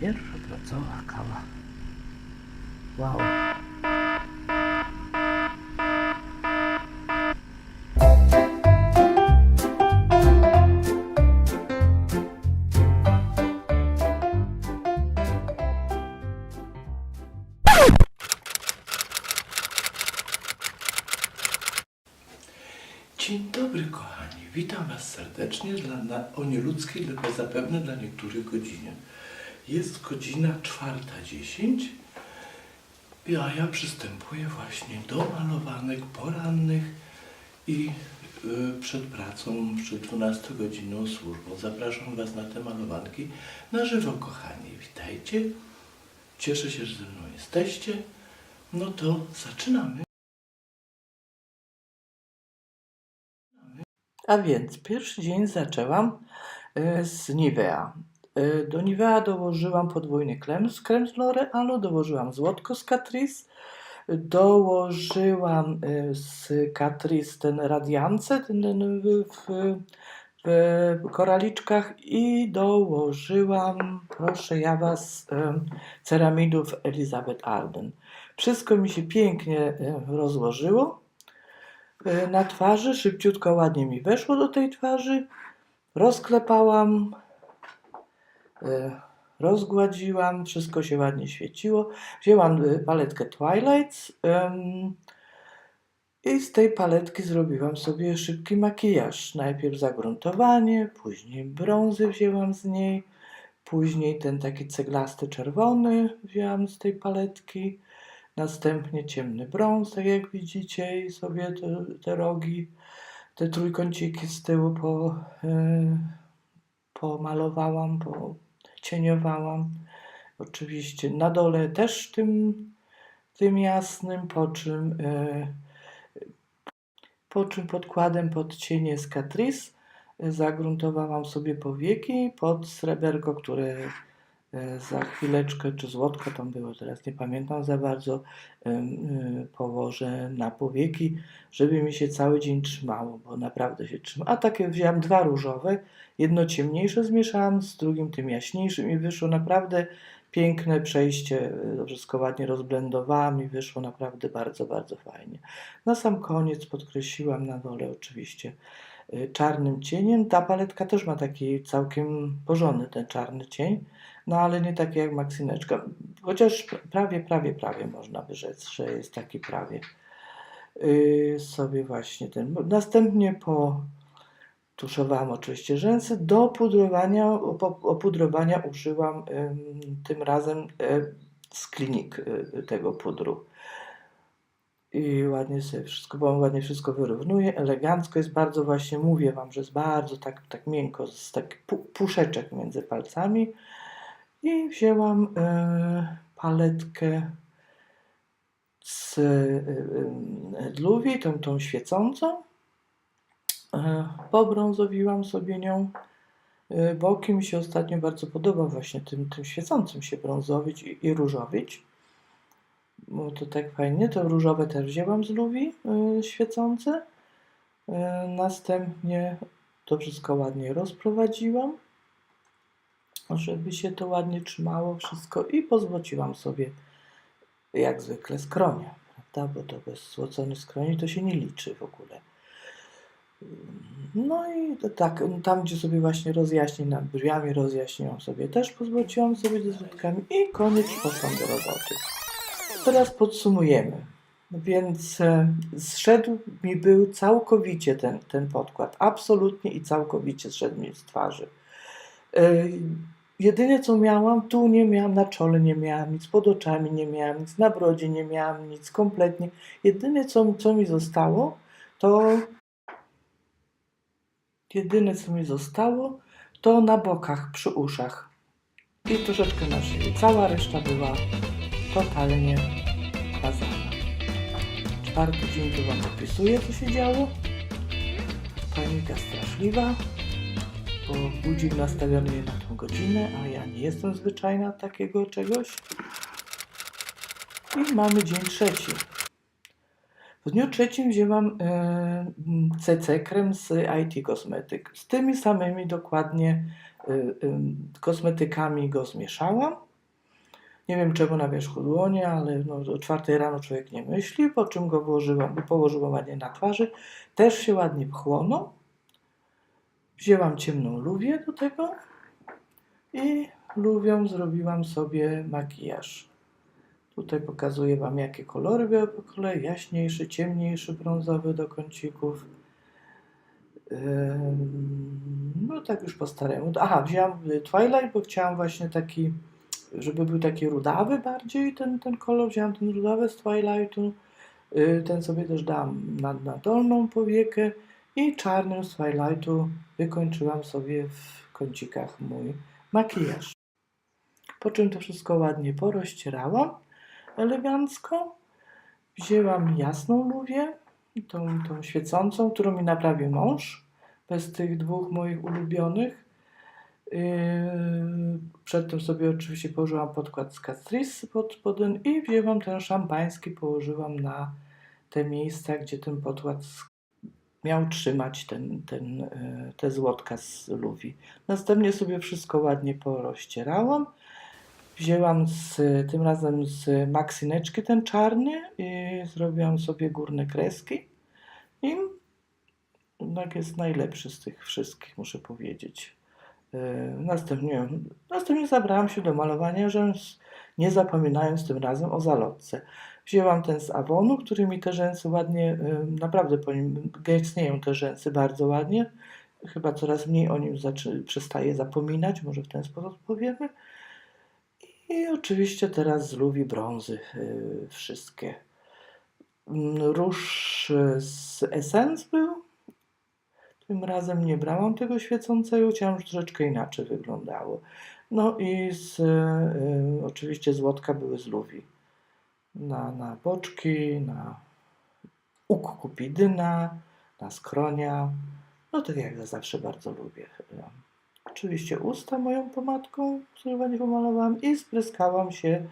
Pierwsza pracowa kawa. Wow. Dzień dobry kochani, witam Was serdecznie dla, na, o nieludzkiej, tylko zapewne dla niektórych godzinie. Jest godzina 4.10, a ja przystępuję właśnie do malowanek porannych i y, przed pracą, przed 12 godziną służbą. Zapraszam Was na te malowanki na żywo kochani. Witajcie, cieszę się, że ze mną jesteście. No to zaczynamy. A więc pierwszy dzień zaczęłam e, z Nivea. E, Do Nivea dołożyłam podwójny krem, z krem z L'Orealu, dołożyłam złotko z Catrice, dołożyłam e, z Catrice ten radiance ten, ten w, w, koraliczkach i dołożyłam, proszę ja Was, e, ceramidów Elizabeth Arden. Wszystko mi się pięknie rozłożyło na twarzy, szybciutko, ładnie mi weszło do tej twarzy. Rozklepałam, rozgładziłam, wszystko się ładnie świeciło. Wzięłam e, paletkę Twilight i z tej paletki zrobiłam sobie szybki makijaż. Najpierw zagruntowanie, później brązy wzięłam z niej, później ten taki ceglasty czerwony wzięłam z tej paletki. Następnie ciemny brąz, tak jak widzicie, i sobie te, te rogi, te trójkąciki z tyłu po, e, pomalowałam, pocieniowałam. Oczywiście na dole też tym, tym jasnym, po czym, e, po czym podkładem pod cienie z Catrice e, zagruntowałam sobie powieki pod sreberko, które za chwileczkę, czy złotko tam było, teraz nie pamiętam za bardzo, y, położę na powieki, żeby mi się cały dzień trzymało, bo naprawdę się trzyma. A takie wziąłem dwa różowe, jedno ciemniejsze zmieszałam z drugim tym jaśniejszym i wyszło naprawdę piękne przejście, wszystko ładnie rozblendowałam i wyszło naprawdę bardzo, bardzo fajnie. Na sam koniec podkreśliłam na dole oczywiście czarnym cieniem. Ta paletka też ma taki całkiem porządny ten czarny cień. No ale nie takie jak Maksineczka. Chociaż prawie, prawie, prawie można by rzec, że jest taki prawie. Yy, sobie właśnie ten. Następnie po tuszowałam oczywiście rzęsy. Do pudrowania, opudrowania użyłam ym, tym razem y, z klinik y, tego pudru. I ładnie sobie wszystko, bo on ładnie wszystko wyrównuje, elegancko jest bardzo właśnie, mówię Wam, że jest bardzo tak, tak miękko, z taki pu, puszeczek między palcami. I wzięłam e, paletkę z e, e, tą, tą świecącą. E, pobrązowiłam sobie nią e, boki. Mi się ostatnio bardzo podoba właśnie tym, tym świecącym się brązowić i, i różowić. Bo to tak fajnie. To różowe też wzięłam z Luwi, e, świecące. E, następnie to wszystko ładnie rozprowadziłam żeby się to ładnie trzymało wszystko i pozłociłam sobie jak zwykle skronia, prawda, bo to bez złoconych skroni to się nie liczy w ogóle. No i to tak, tam gdzie sobie właśnie rozjaśnię nad brwiami, rozjaśniłam sobie też, pozłociłam sobie ze zwrotkami i koniec, poszłam do roboty. Teraz podsumujemy. Więc e, zszedł mi był całkowicie ten, ten podkład, absolutnie i całkowicie zszedł mi z twarzy. E, Jedyne co miałam, tu nie miałam, na czole nie miałam nic, pod oczami nie miałam nic, na brodzie nie miałam nic, kompletnie. Jedyne co, co mi zostało, to jedyne co mi zostało, to na bokach, przy uszach i troszeczkę na szyi. Cała reszta była totalnie kazana. Czwarty dzień to Wam opisuję, co się działo. Panika straszliwa bo budzik nastawiony na tą godzinę, a ja nie jestem zwyczajna takiego czegoś. I mamy dzień trzeci. W dniu trzecim wzięłam e, CC krem z IT Kosmetyk. Z tymi samymi dokładnie e, e, kosmetykami go zmieszałam. Nie wiem czemu na wierzchu dłonie, ale no, o czwartej rano człowiek nie myśli, po czym go włożyłam, położyłam ładnie na twarzy. Też się ładnie pchłono. Wzięłam ciemną luwię do tego i luwią zrobiłam sobie makijaż. Tutaj pokazuję Wam, jakie kolory były po kolei. Jaśniejszy, ciemniejszy, brązowy do kącików. No tak już po staremu. Aha, wzięłam y, Twilight, bo chciałam właśnie taki, żeby był taki rudawy bardziej ten, ten kolor. Wzięłam ten rudawy z Twilightu. Y, Ten sobie też dałam na, na dolną powiekę i czarnym z Twilightu wykończyłam sobie w kącikach mój makijaż. Po czym to wszystko ładnie porozcierałam elegancko. Wzięłam jasną luwię, tą, tą świecącą, którą mi naprawił mąż, bez tych dwóch moich ulubionych. Yy, Przedtem sobie oczywiście położyłam podkład z Catrice pod, pod ten i wzięłam ten szampański, położyłam na te miejsca, gdzie ten podkład miał trzymać ten, ten, yy, te złotka z luwi. Następnie sobie wszystko ładnie porozcierałam. Wzięłam z, tym razem z maksineczki ten czarny i zrobiłam sobie górne kreski. I jednak jest najlepszy z tych wszystkich, muszę powiedzieć. Yy, Następnie, następnie zabrałam się do malowania rzęs, nie zapominając tym razem o zalotce. Wzięłam ten z Avonu, który mi te rzęsy ładnie, yy, naprawdę po nim gęstnieją te rzęsy bardzo ładnie. Chyba coraz mniej o nim zaczy, przestaję zapominać, może w ten sposób powiemy. I oczywiście teraz z lubi brązy yy, wszystkie. Mm, Róż z Essence był. Tym razem nie brałam tego świecącego, chciałam, że troszeczkę inaczej wyglądało. No i z, yy, oczywiście złotka były z lubi. Na, na boczki, na łuk kupidyna, na skronia. No tak jak ja zawsze bardzo lubię. Yy, Oczywiście usta moją pomadką, którą ładnie pomalowałam i spryskałam się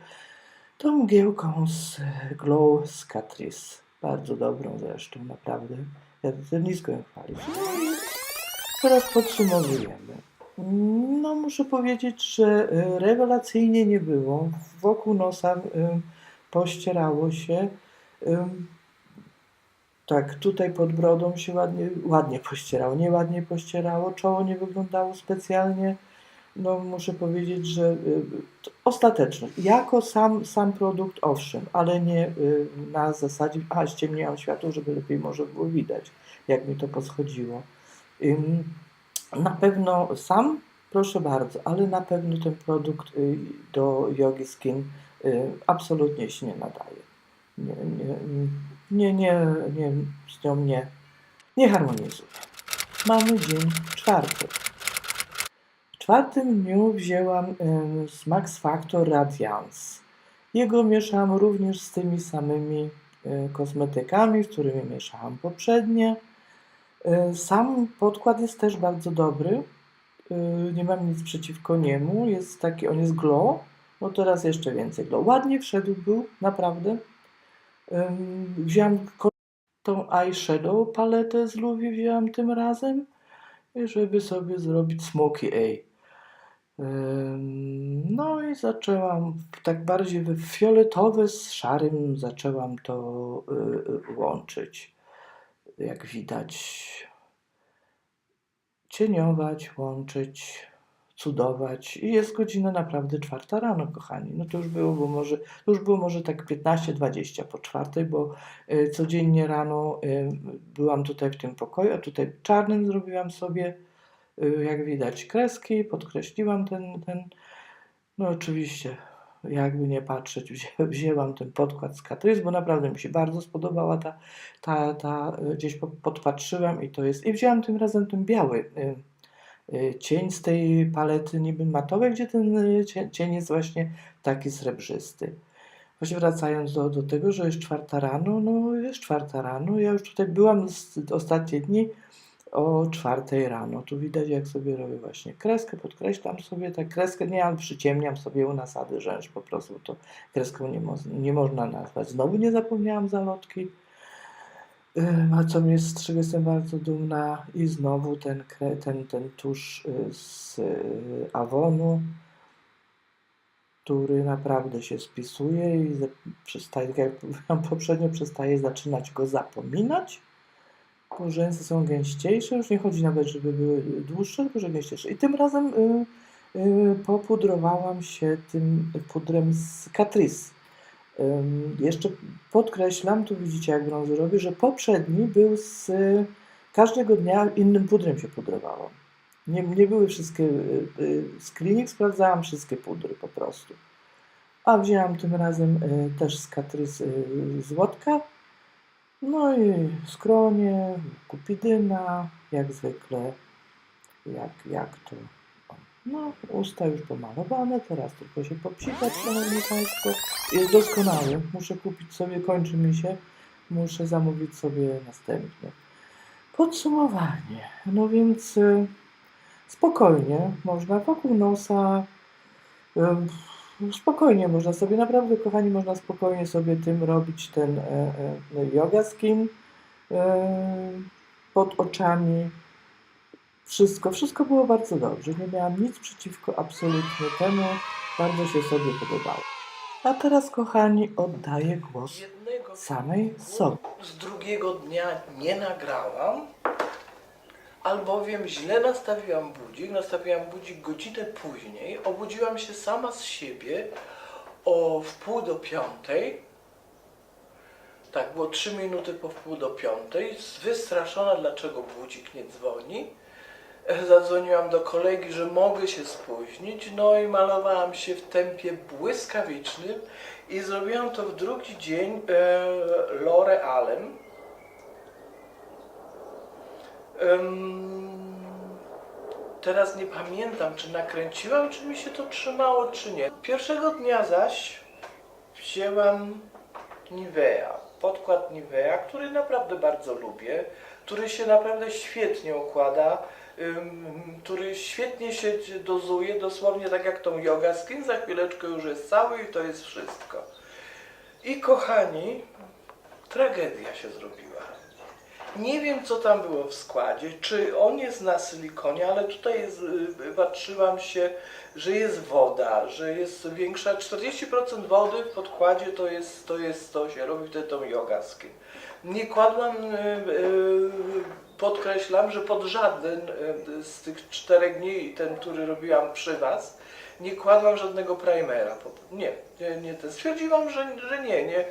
tą mgiełką z Glow z Catrice. Bardzo dobrą zresztą, naprawdę. Ja nisko ją chwalić. No i teraz podsumowujemy. No muszę powiedzieć, że e, rewelacyjnie nie było. Wokół nosa e, pościerało się. Ym, Tak, tutaj pod brodą się ładnie, ładnie pościerało, nie ładnie pościerało, czoło nie wyglądało specjalnie. No muszę powiedzieć, że y, ostateczność. Jako sam, sam produkt owszem, ale nie y, na zasadzie, a ściemniałam światło, żeby lepiej może było widać, jak mi to poschodziło. Na pewno sam, proszę bardzo, ale na pewno ten produkt y, do Yogi Skin absolutnie się nie nadaje. Nie, nie, nie, nie, nie z nią nie, nie harmonizuje. Mamy dzień czwarty. Czwartym dniu wzięłam z Max Factor Radiance. Jego mieszałam również z tymi samymi y, kosmetykami, z którymi mieszałam poprzednie. Y, Sam podkład jest też bardzo dobry. Y, Nie mam nic przeciwko niemu. Jest taki, on jest glow. No teraz jeszcze więcej glow. Ładnie wszedł był, naprawdę. Wziąłam tą eyeshadow paletę z Luwi wzięłam tym razem, żeby sobie zrobić smoky eye. No i zaczęłam tak bardziej fioletowe z szarym zaczęłam to y, y, łączyć. Jak widać, cieniować, łączyć, cudować. I jest godzina naprawdę czwarta rano, kochani. No to już było, bo może, już było może tak 15-20 po czwartej, bo y, codziennie rano byłam tutaj w tym pokoju, a tutaj czarnym zrobiłam sobie, jak widać, kreski, podkreśliłam ten, ten no oczywiście, jakby nie patrzeć, wzię, wzięłam ten podkład z Catrice, bo naprawdę mi się bardzo spodobała ta, ta, ta y, gdzieś po- podpatrzyłam i to jest, i wzięłam tym razem ten biały y, y, cień z tej palety niby matowej, gdzie ten y, cie- cień jest właśnie taki srebrzysty. Właśnie wracając do, do tego, że jest czwarta rano, no jest czwarta rano, ja już tutaj byłam z, ostatnie dni o czwartej rano. Tu widać, jak sobie robię właśnie kreskę, podkreślam sobie tę kreskę, nie, ale przyciemniam sobie u nasady rzęs, po prostu to kreską nie, mo nie można nazwać. Znowu nie zapomniałam zalotki, Ym, a co mnie, z czego jestem bardzo dumna i znowu ten, ten, ten tusz y, z y, Avonu. który naprawdę się spisuje i przestaje, tak jak mówiłam poprzednio, przestaje zaczynać go zapominać, rzęsy są gęściejsze, już nie chodzi nawet, żeby były dłuższe, tylko że gęściejsze. I tym razem y, y, popudrowałam się tym pudrem z Catrice. Ym, Jeszcze podkreślam, tu widzicie jak brązy robię, że poprzedni był z każdego dnia innym pudrem się pudrowałam. Nie, nie były wszystkie, y, y, z klinik sprawdzałam wszystkie pudry po prostu. A wzięłam tym razem y, też z Catrice y, złotka. No i skronie, kupidyna, jak zwykle, jak, jak to. No, usta już pomalowane, teraz tylko się popsikać, szanowni Państwo. Jest doskonały. Muszę kupić sobie, kończy mi się, muszę zamówić sobie następny. Podsumowanie. No więc y, spokojnie można wokół nosa. ym, spokojnie można sobie, naprawdę kochani, można spokojnie sobie tym robić ten e, e, yoga skin e, pod oczami. Wszystko, wszystko było bardzo dobrze. Nie miałam nic przeciwko absolutnie temu. Bardzo się sobie podobało. A teraz, kochani, oddaję głos samej sobie. z drugiego dnia nie nagrałam, albowiem źle nastawiłam budzik. Nastawiłam budzik godzinę później. Obudziłam się sama z siebie o wpół do piątej. Tak, było trzy minuty po wpół do piątej. Wystraszona, dlaczego budzik nie dzwoni. E, Zadzwoniłam do kolegi, że mogę się spóźnić, no i malowałam się w tempie błyskawicznym i zrobiłam to w drugi dzień e, L'Orealem. Teraz nie pamiętam, czy nakręciłam, czy mi się to trzymało, czy nie. Pierwszego dnia zaś wzięłam Nivea, podkład Nivea, który naprawdę bardzo lubię, który się naprawdę świetnie układa, który świetnie się dozuje, dosłownie tak jak tą yoga skin, za chwileczkę już jest cały i to jest wszystko. I kochani, tragedia się zrobiła. Nie wiem, co tam było w składzie, czy on jest na silikonie, ale tutaj jest, y, patrzyłam się, że jest woda, że jest większa, 40% wody w podkładzie to jest, to jest, to się robi wtedy tą. Nie kładłam, y, y, podkreślam, że pod żaden z tych czterech dni, ten, który robiłam przy Was, nie kładłam żadnego primera. Nie, nie, nie ten. Stwierdziłam, że, że nie, nie,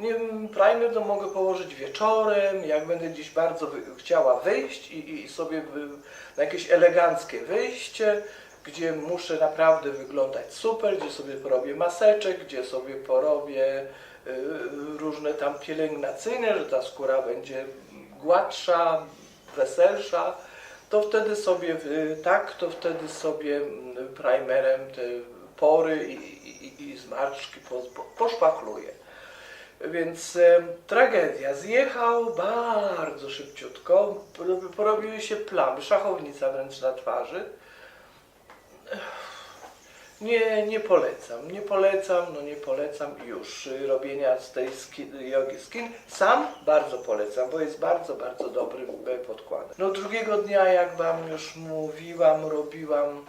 nie. Primer to mogę położyć wieczorem, jak będę gdzieś bardzo wy, chciała wyjść i, i sobie wy, na jakieś eleganckie wyjście, gdzie muszę naprawdę wyglądać super, gdzie sobie porobię maseczek, gdzie sobie porobię y, różne tam pielęgnacyjne, że ta skóra będzie gładsza, weselsza, to wtedy sobie, y, tak, to wtedy sobie mm, primerem te pory i, i, i zmarszczki po, poszpachluję. Więc e, tragedia. Zjechał bardzo szybciutko, porobi- porobiły się plamy, szachownica wręcz na twarzy. Nie, nie polecam, nie polecam, no nie polecam już robienia z tej skin, jogi skin. Sam bardzo polecam, bo jest bardzo, bardzo dobrym podkładem. No drugiego dnia, jak Wam już mówiłam, robiłam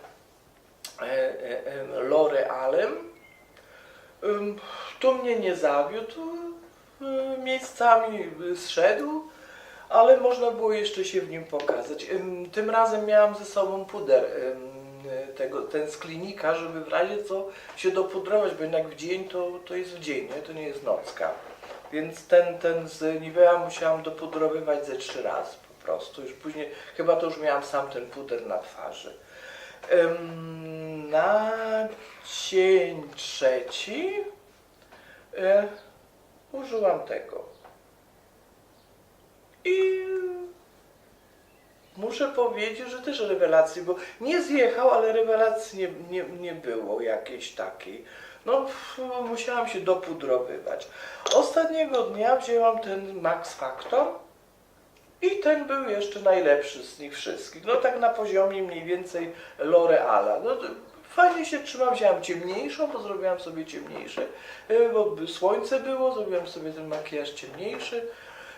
e, e, e, L'Orealem. Ym, Tu mnie nie zawiódł, miejscami y, zszedł, ale można było jeszcze się w nim pokazać. Ym, Tym razem miałam ze sobą puder y, tego, ten z klinika, żeby w razie co się dopudrować, bo jednak w dzień to, to jest w dzień, nie? to nie jest nocka. Więc ten, ten z Nivea musiałam dopudrowywać ze trzy razy po prostu. Już później, chyba to już miałam sam ten puder na twarzy. Na dzień trzeci e, użyłam tego. I muszę powiedzieć, że też rewelacji, bo nie zjechał, ale rewelacji nie, nie, nie było jakiejś takiej. No, musiałam się dopudrowywać. Ostatniego dnia wzięłam ten Max Factor i ten był jeszcze najlepszy z nich wszystkich. No tak na poziomie mniej więcej L'Oreala. No, fajnie się trzymam, wziąłem ciemniejszą, bo zrobiłam sobie ciemniejszy, y, bo słońce było, zrobiłam sobie ten makijaż ciemniejszy.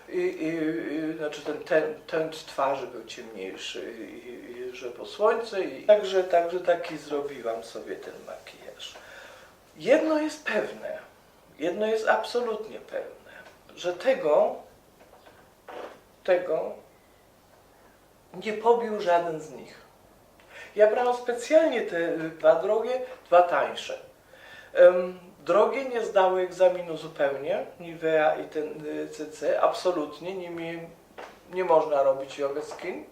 I, i, i, znaczy ten, ten, ten twarzy był ciemniejszy, i, i, że po słońce. I, także, także taki zrobiłam sobie ten makijaż. Jedno jest pewne, jedno jest absolutnie pewne, że tego, tego nie pobił żaden z nich. Ja brałem specjalnie te y, dwa drogie, dwa tańsze. Drogie nie zdały egzaminu zupełnie, Nivea i ten y, CC, absolutnie, nimi nie można robić yoga skin,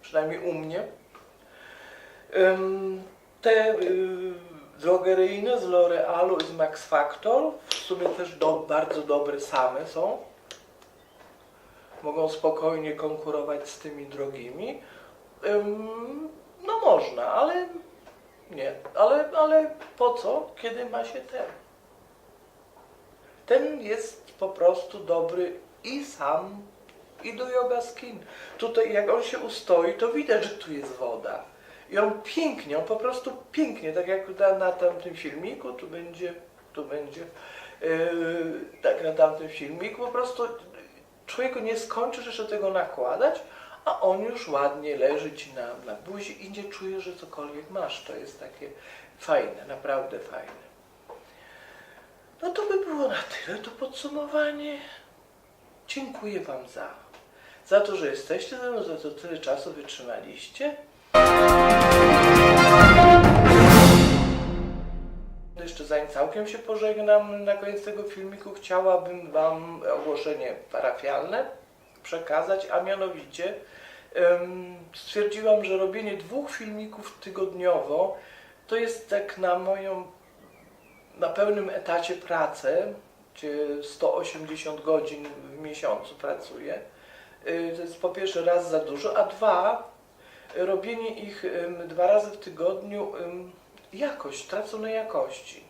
przynajmniej u mnie. Te y, drogeryjne z L'Orealu i z Max Factor w sumie też do, bardzo dobre same są. Mogą spokojnie konkurować z tymi drogimi. No można, ale nie. Ale, ale po co, kiedy ma się ten? Ten jest po prostu dobry i sam, i do yoga skin. Tutaj jak on się ustoi, to widać, że tu jest woda. I on pięknie, on po prostu pięknie, tak jak na, na tamtym filmiku, tu będzie, tu będzie, yy, tak na tamtym filmiku, po prostu człowieku nie skończysz jeszcze tego nakładać, a on już ładnie leży ci na, na buzi i nie czuje, że cokolwiek masz. To jest takie fajne, naprawdę fajne. No to by było na tyle to podsumowanie. Dziękuję Wam za, za to, że jesteście ze mną, za to tyle czasu wytrzymaliście. Jeszcze zanim całkiem się pożegnam na koniec tego filmiku, chciałabym Wam ogłoszenie parafialne przekazać, a mianowicie stwierdziłam, że robienie dwóch filmików tygodniowo to jest tak na moją, na pełnym etacie pracę, gdzie 180 godzin w miesiącu pracuję. Y, To jest po pierwsze raz za dużo, a dwa, robienie ich dwa razy w tygodniu jakość, tracą na jakości.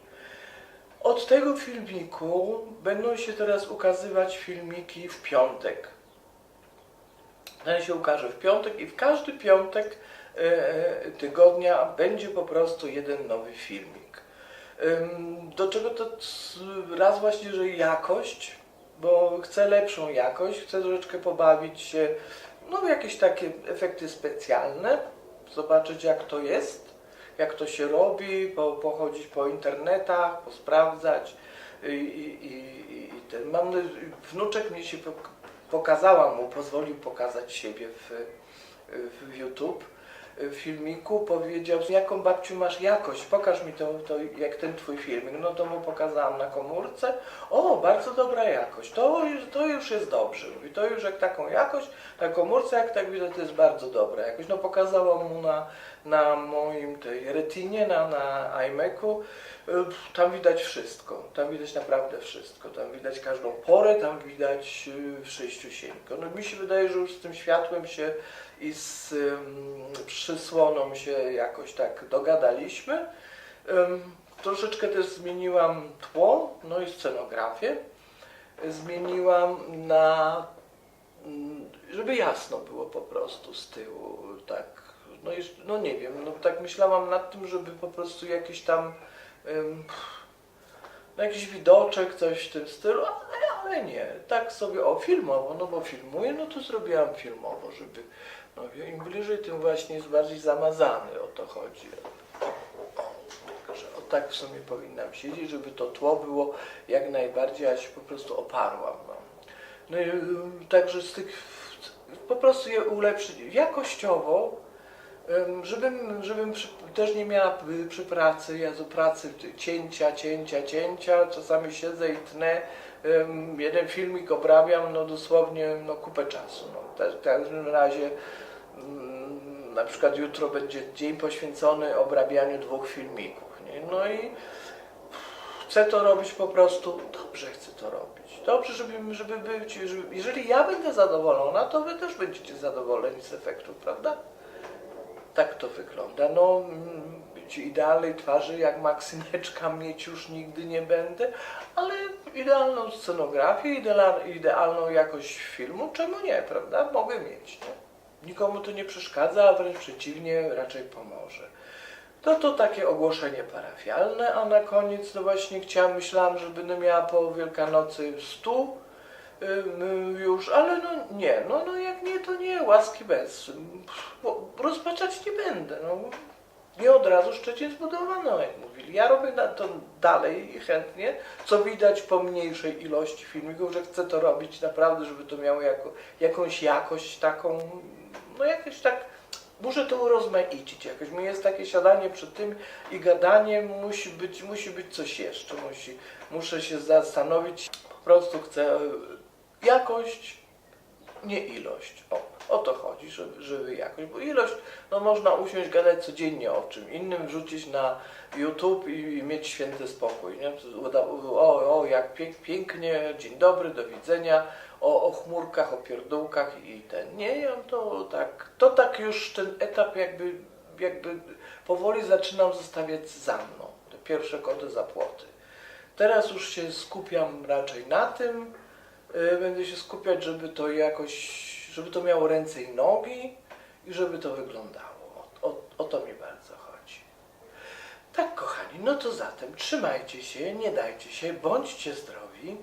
Od tego filmiku będą się teraz ukazywać filmiki w piątek. Się ukaże w piątek i w każdy piątek e, tygodnia będzie po prostu jeden nowy filmik. Do czego to raz właśnie, że jakość, bo chcę lepszą jakość, chcę troszeczkę pobawić się, no jakieś takie efekty specjalne, zobaczyć jak to jest, jak to się robi, po, pochodzić po internetach, posprawdzać i, i, i, i ten, mam, wnuczek mi się pok- pokazałam mu, pozwolił pokazać siebie w, w YouTube, w filmiku, powiedział, jaką babciu masz jakość, pokaż mi to, to jak ten twój filmik. No to mu pokazałam na komórce, o, bardzo dobra jakość, to, to już jest dobrze. Mówi, to już jak taką jakość, na komórce, jak tak widzę, to jest bardzo dobra jakość. No pokazałam mu na, na moim tej retinie, na, na iMacu, y, tam widać wszystko, tam widać naprawdę wszystko, tam widać każdą porę, tam widać y, wszyściusieńko. No mi się wydaje, że już z tym światłem się i z przysłoną się jakoś tak dogadaliśmy. Troszeczkę też zmieniłam tło, no i scenografię. Zmieniłam na, mm, żeby jasno było po prostu z tyłu, tak, no, jeszcze, no nie wiem, no tak myślałam nad tym, żeby po prostu jakiś tam, no jakiś widoczek, coś w tym stylu, ale, ale nie, tak sobie, o filmowo, no bo filmuję, no to zrobiłam filmowo, żeby, no im bliżej, tym właśnie jest bardziej zamazany, o to chodzi. Także o tak w sumie powinnam siedzieć, żeby to tło było jak najbardziej, ja się po prostu oparłam. No, no i y, także z tych, po prostu je ulepszyć jakościowo, ym, żebym, żebym przy, też nie miała y, przy pracy, ja do pracy cięcia, cięcia, cięcia, czasami siedzę i tnę, jeden filmik obrabiam, no dosłownie no, kupę czasu. No. W każdym razie mm, na przykład jutro będzie dzień poświęcony obrabianiu dwóch filmików. Nie? No i chcę to robić po prostu, dobrze chcę to robić. Dobrze, żeby, żeby być, żeby, jeżeli ja będę zadowolona, to wy też będziecie zadowoleni z efektów, prawda? Tak to wygląda. No, idealnej twarzy jak Maksymeczka mieć już nigdy nie będę, ale idealną scenografię, ideal, idealną jakość filmu, czemu nie, prawda? Mogę mieć, nie? Nikomu to nie przeszkadza, a wręcz przeciwnie, raczej pomoże. To to takie ogłoszenie parafialne, a na koniec no właśnie chciałam, myślałam, że będę miała po Wielkanocy stu ym, już, ale no nie, no, no jak nie, to nie, łaski bez. Rozpaczać nie będę, no. Nie od razu Szczecin zbudowano, jak mówili. Ja robię to dalej i chętnie, co widać po mniejszej ilości filmików, że chcę to robić naprawdę, żeby to miało jako, jakąś jakość taką, no jakoś tak, muszę to urozmaicić jakoś. Mi jest takie siadanie przy tym i gadanie, musi być, musi być coś jeszcze, musi, muszę się zastanowić, po prostu chcę jakość, nie ilość. O, o to chodzi, żeby, żeby jakość, bo ilość, no można usiąść, gadać codziennie o czym innym, wrzucić na YouTube i, i mieć święty spokój, nie? O, o, jak pięk, pięknie, dzień dobry, do widzenia, o, o chmurkach, o pierdółkach i ten. Nie, ja to tak, to tak już ten etap jakby, jakby powoli zaczynam zostawiać za mną, te pierwsze kody za płoty. Teraz już się skupiam raczej na tym, będę się skupiać, żeby to jakoś, żeby to miało ręce i nogi i żeby to wyglądało. O, o, o to mi bardzo chodzi. Tak, kochani, no to zatem trzymajcie się, nie dajcie się, bądźcie zdrowi.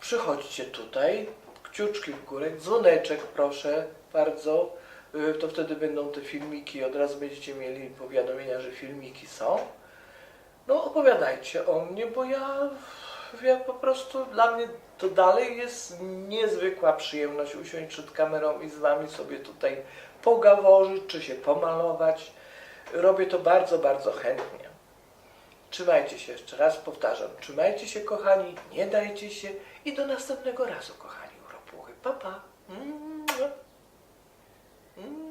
Przychodźcie tutaj, kciuczki w górę, dzwoneczek proszę bardzo, y, to wtedy będą te filmiki, od razu będziecie mieli powiadomienia, że filmiki są. No opowiadajcie o mnie, bo ja, ja po prostu dla mnie to dalej jest niezwykła przyjemność usiąść przed kamerą i z wami sobie tutaj pogaworzyć, czy się pomalować. Robię to bardzo, bardzo chętnie. Trzymajcie się, jeszcze raz powtarzam, trzymajcie się kochani, nie dajcie się i do następnego razu kochani uropuchy. Pa, pa. Mm. mm.